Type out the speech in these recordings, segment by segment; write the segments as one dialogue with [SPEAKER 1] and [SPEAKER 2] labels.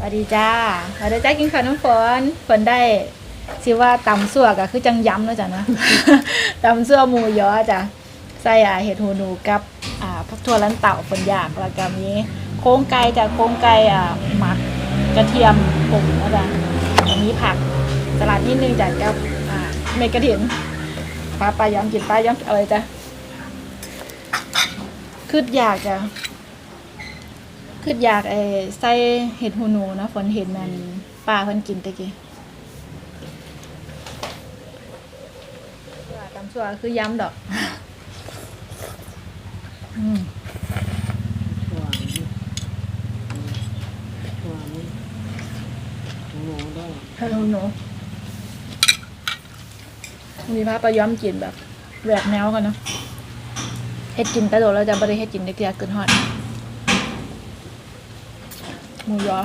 [SPEAKER 1] สวัสดีจ้าสวัสดีจ้ากินข้าวน้ำฝนฝนได้ชื่อว่าตำสั่วก็คือจังย้ำเนาะจ้ะนะตำสั่วหมูยอจ้ะใส่อ่าเห็ดหูหนูกับอ่าพักทั่วลันเต่าฝนอยากแล้วก็มีโครงไก่จ้ะโครงไก่อ่าหมักกระเทียมป่งนะจ๊ะมีผักสลัดนิดนึงจ้ะกับอ่าเม็ดกระเทียมปลาปลาย้อมกินปลาย้อมอะไรจ้ะคืออยากจ้ะ คืออยากไอ้ใส่เห็ดหูหนูนะฝนเห็นมันป้าเพิ่นกินตะกี้ว่าตำสัวคือย้ำดอกอืม
[SPEAKER 2] หวานหวานหมูด้วย
[SPEAKER 1] เห็ดหูหนูมีพาปลาย้อมกินแบบแหวกแนวกันเนาะเฮ็ดกินแต่โดดเราจะบริเฮ็ดกินเด็กเดียวเกินฮอด หมูยอ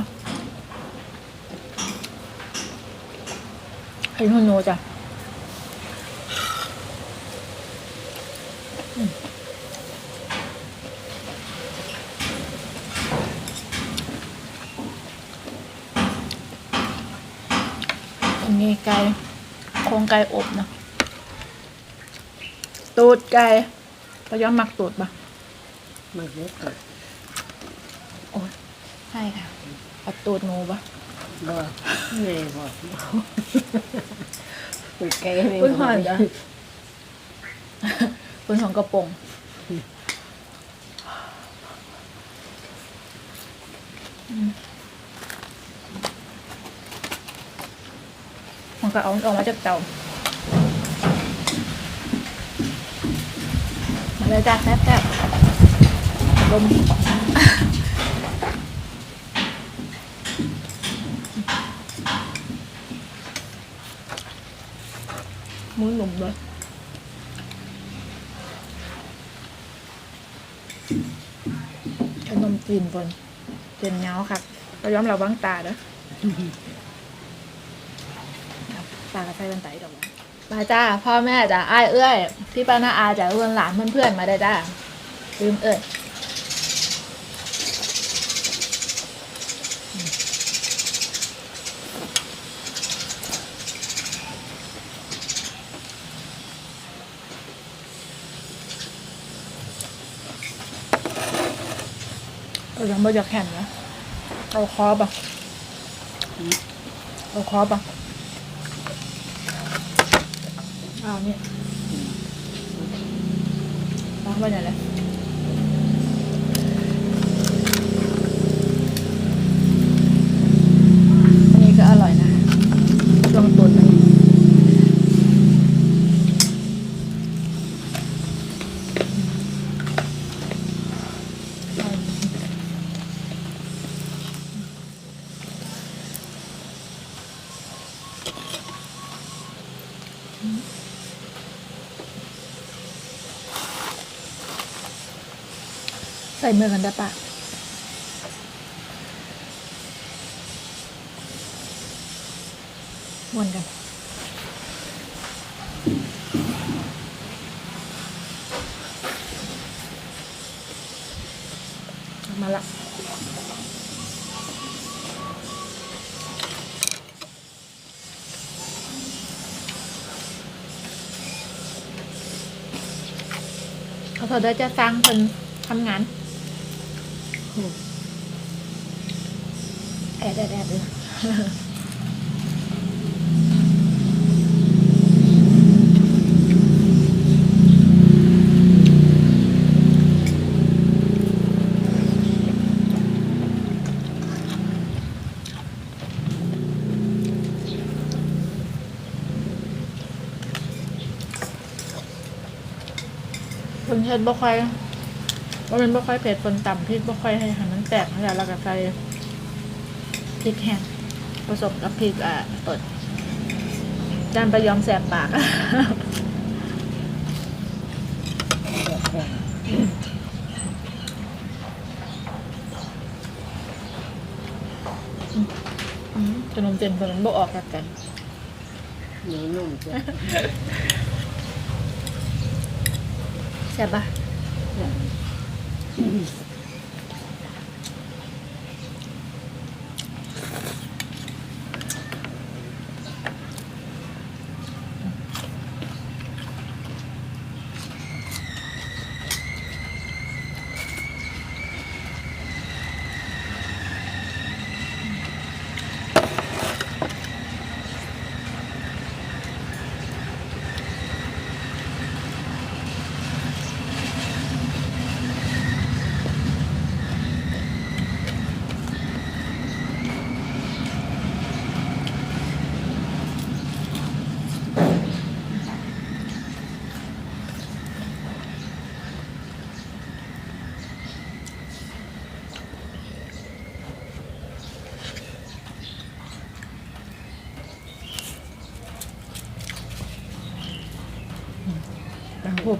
[SPEAKER 1] เห็ดหูหนูจ้ะอันนี้ไก่โครงไก่อบเนาะตูดไก่เราย้อมหมักตูดปะห
[SPEAKER 2] มันเล็กก่
[SPEAKER 1] อ้ย ใช่ค่ะเอาตูดหนูปะ
[SPEAKER 2] บ่แม่ยบอกปุ๋ยแกไม่
[SPEAKER 1] คุณหอนจ้ะคุณหอนกระโปรงมันก็เอาออกมาจากเตามาเลยจ้ะแซ่บแซ่บลม มือหนุ่มเลยขนมจีนบนเจนเงาค่ะเราย้อมเราบ้างตาเด้อตากระใส่กันไตดอกไม้มาจ้า พ่อแม่จ้าอ้ายเอื้อย พี่ป้าน้าอาจ้าเอื้อนหลานเพื่อนๆมาได้จ้าลืมเอ้ย เรายังไม่จะแข่งนะเอาคอปะเอาคอปะเอาเนี่ยวางไปไหนเลยอันนี้ก็อร่อยนะลองตุนมัน ใส่มือกันได้ปะม้วนกันมาละเขาพอได้จะสร้างคนทำงาน แอดแอดแอดเลยคนเฮ็ดบ่ค่อย ว่าเป็นบ่ค่อยเผ็ดคนต่ำพริกบ่ค่อยให้หันมันแตกเท่าไหร่แล้วก็ใส่พริกแห้งผสมกับพริกอะเปิดจานไปยอมแสบปากอืมขนมเจนคนนั้นบ่ออกกันกัน
[SPEAKER 2] เหนียวนุ่มจ้ะ
[SPEAKER 1] แซ่บปะ Mm-hmm.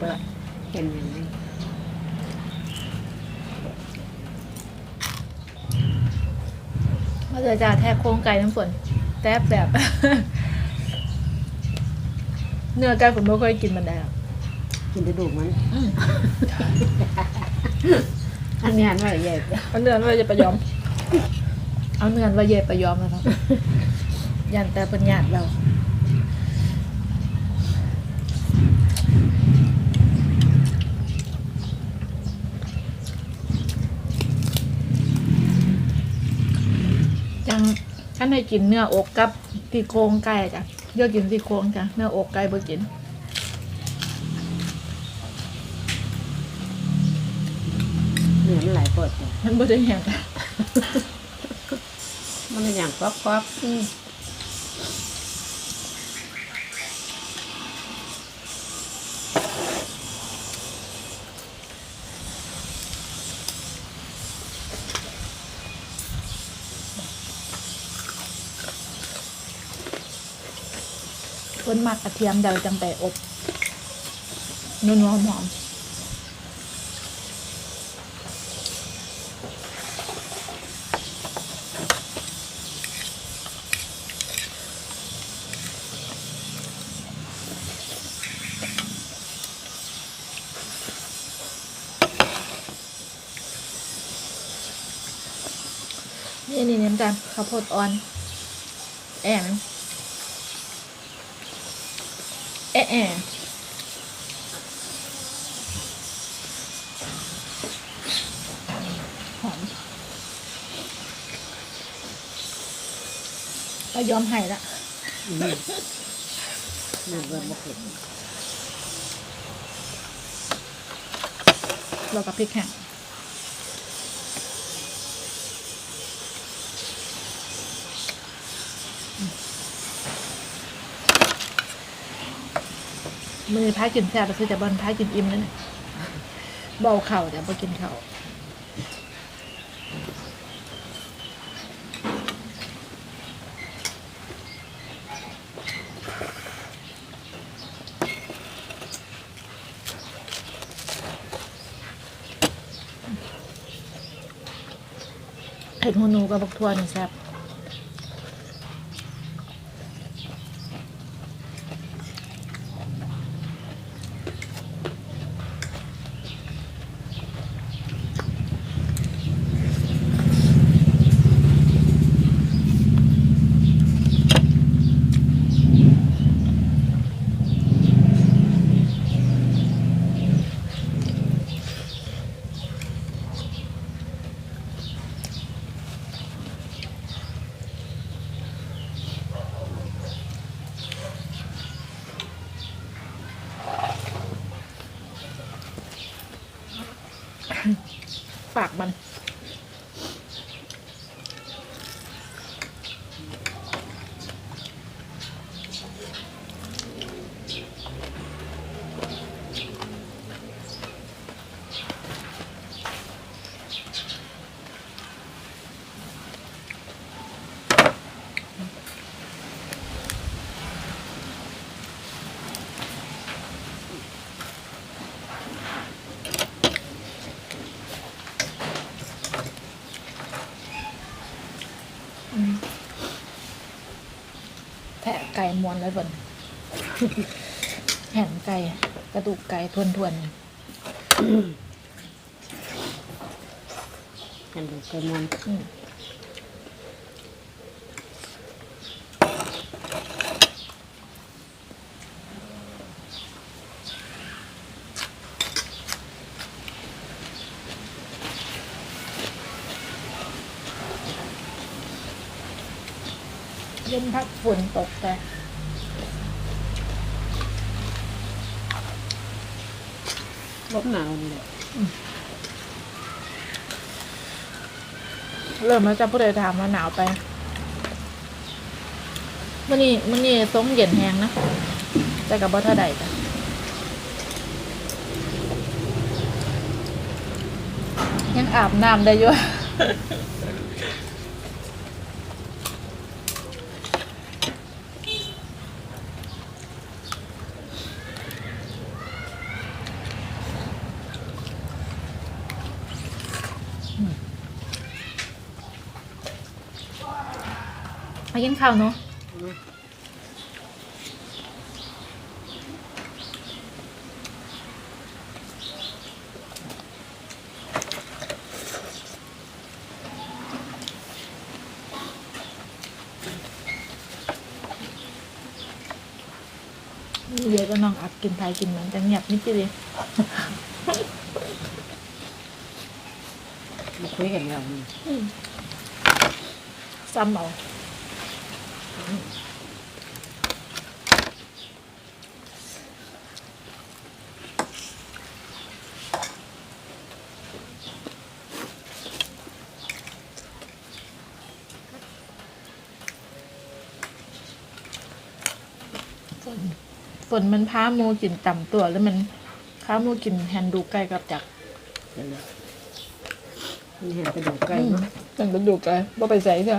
[SPEAKER 1] ปละ
[SPEAKER 2] เห็นอย่างนี้
[SPEAKER 1] มาเจอจ่าแทกโครงไก่น้ำฝนแทบแบบ เนื้อไก่ผมไม่ค่อยกินมันได้หรอก
[SPEAKER 2] กินกระดูกมัน
[SPEAKER 1] อั
[SPEAKER 2] นนี้หันไว้ใหญ่
[SPEAKER 1] เอาเนื้อไว้จะประยอม เอาเนื้อไว้เย่ประยอมนะครับยันแต่เป็นญาติเรา จังฉันให้กินเนื้ออกกับที่โครงไก่จ้ะเลือกกินที่โครงจ้ะเนื้ออกไก่บ่กิน
[SPEAKER 2] เหนือมันหลายปวดจ้ะ
[SPEAKER 1] มันบ่ได้แห้ง
[SPEAKER 2] มันเป็นอย่างป๊อกป๊อก
[SPEAKER 1] อืมคนมักกระเทียมเดาจังไปอบนัวๆหอมนี่นี่น้ำตาลข้าวโพดอ่อน แอม แอะแอะหอมก็ยอมให้ละ
[SPEAKER 2] อืมมันเบิ่มบ่เผ็ด
[SPEAKER 1] เรากับพริกแห้ง มือพายกินแซ่บก็คือแต่บอลพายกินอิ่มนั่นแหละเบาเข่าแต่บ่กินเข่าเผ็ดหูหนูกับบักทั่วนี่แซ่บ ก่มวนไว้บนแห่นไก่กระดูกไก่ทวนทวน
[SPEAKER 2] กันดูกระมวล
[SPEAKER 1] ๆอืมเย็นพักฝนตกแต่
[SPEAKER 2] ลมหนาวนี่แหละ
[SPEAKER 1] เริ่มแล้วจะผู้ใดถามว่าหนาวไปมันนี่มันนี่ทรงเย็นแหงนะแต่กับบ่เท่าใดจ้ะยังอาบน้ำได้อยู่ มากินข้าวเนาะเดี๋ยวก็น้องอัดกินไทยกินเหมือนจะเงียบนิดเดียว
[SPEAKER 2] มาคุยกันแล้วนี่
[SPEAKER 1] ซ้ำเอา ฝนฝนมันพาโมกินต่ำตัวแล้วมันพาโมกินแฮนดูไก่กับจัก
[SPEAKER 2] เดี๋ยวนะมันเห็นกระดูกไก่เนาะ
[SPEAKER 1] ตั้งกระดูกไก่บ่ไปใส่ใช่แซ่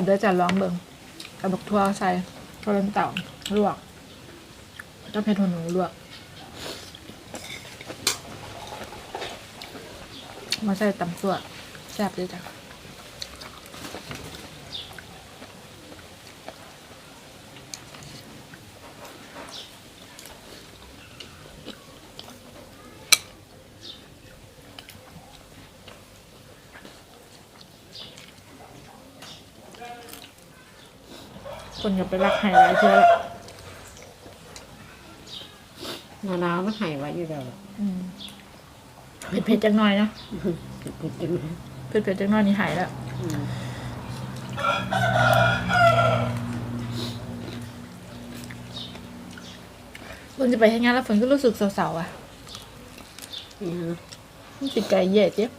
[SPEAKER 1] บเด้อจันร้องเบิงกระบอกทั่วใส่กระเทียมเต่าลวกก็เพชรหัวหนูลวก มาใส่ตำตัวแซ่บเลยจ้ะ คนอย่าไปรักไฮไลท์เชื่อละ
[SPEAKER 2] หนาหนาวมันใหายไว้อยู่แล้ว
[SPEAKER 1] อืมเผ็ดๆจังหน่อยนะ
[SPEAKER 2] เผ็ดจังเลย
[SPEAKER 1] เผ็ดๆจังหน่อยนี่หายแล้ว
[SPEAKER 2] อืม
[SPEAKER 1] ฝนจะไปให้งานแล้วฝนก็รู้สึกเศร้าๆอะ
[SPEAKER 2] นี่ฮะ
[SPEAKER 1] มันติดไก่เย่เจ๊บ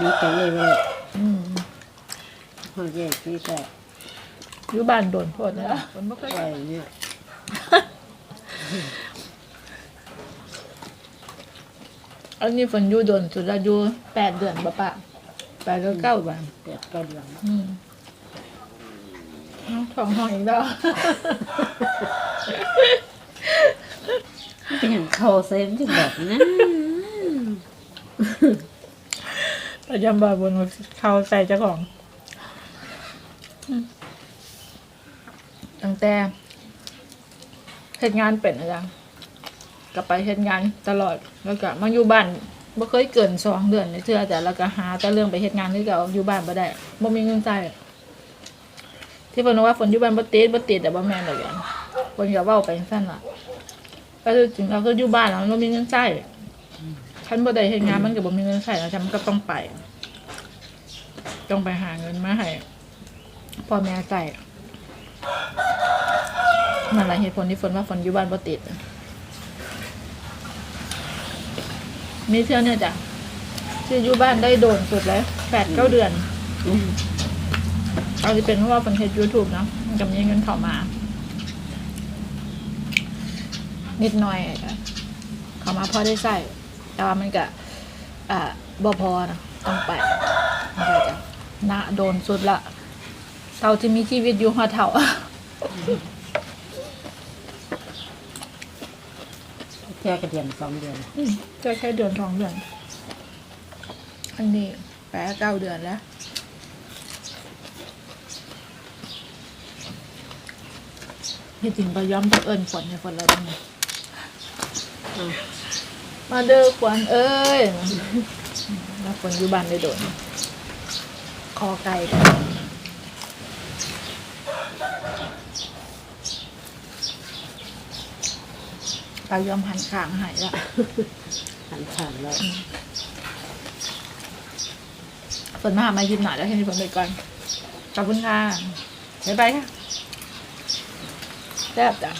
[SPEAKER 2] มีแต่เลยว่า
[SPEAKER 1] อืม
[SPEAKER 2] พอแยกที่แต่
[SPEAKER 1] อยู่บ้านโดนโทษนะฝนไม่ค่อย
[SPEAKER 2] ไก่เนี่ย
[SPEAKER 1] อันนี้ฝนอยู่โดนสุดละอยู่แปดเดือนปะปะแปดก็เก้าวัน
[SPEAKER 2] แปดเก้าเดือน
[SPEAKER 1] อืมเอ้าท้องห้องอีกแล้ว
[SPEAKER 2] เป็นอย่างเขาเซมที่บอกนะ
[SPEAKER 1] ประจำบาบนเขาใส่เจ้าของอืม ตั้งแต่เหตุงานเป็นอะไรกลับไปเหตุงานตลอดแล้วก็มาอยู่บ้านบ่เคยเกินสองเดือนในเทื่อแต่แล้วก็หาแต่เรื่องไปเหตุงานที่เก่าอยู่บ้านบ่ได้บ่มีเงินใช้ที่เพิ่นว่าฝนอยู่บ้านบ่ติดบ่ติดแต่บ่แม่นดอกอย่างเพิ่นก็เว้าไปซั่นล่ะก็คือถึงเราก็อยู่บ้านแล้วมันบ่มีเงินใช้คันบ่ได้เฮ็ดงานมันก็บ่มีเงินใช้แล้วฉันก็ต้องไป ต้องไปหาเงินมาให้พ่อแม่ใส่ นั่นแหละเหตุผลที่ฝนว่าฝนอยู่บ้านบ่ติด มีเที่ยวเนี่ยจ้ะที่อยู่บ้านได้โดนสุดแล้วแปดเก้าเดือน
[SPEAKER 2] อ
[SPEAKER 1] เอาที่เป็นเพราะว่าฝนเฮ็ดยูทูบเนาะมันก็มีเงินเข้ามา นิดหน่อยจ้ะเข้ามาพอได้ใส่แต่ว่ามันก็อ่าบ่พอนะต้องไปไม่ได้จ้ะนาโดนสุดละเท่าที่มีชีวิตอยู่หัวเท่า
[SPEAKER 2] ค่กระเทียมสองเดือน
[SPEAKER 1] อืมก็แค่เดือนสองเดือน อันนี้แปดเก้าเดือนแล้ว ที่จริงก็ย้อมต้องเอิญฝนในฝนเราต้อง
[SPEAKER 2] อะ
[SPEAKER 1] มาเด้อขวัญเอ้ยแล้วฝนอยู่บ้านได้โดนคอไก่กัน เรายอมหันข้างใหายละ
[SPEAKER 2] หันข้างแล้ว
[SPEAKER 1] ฝนมาหามายิ้มหน่อยแล้วแค่นี้ฝนไปก่อนขอบคุณค่ะบ๊ายบายค่ะแซ่บจ้ะ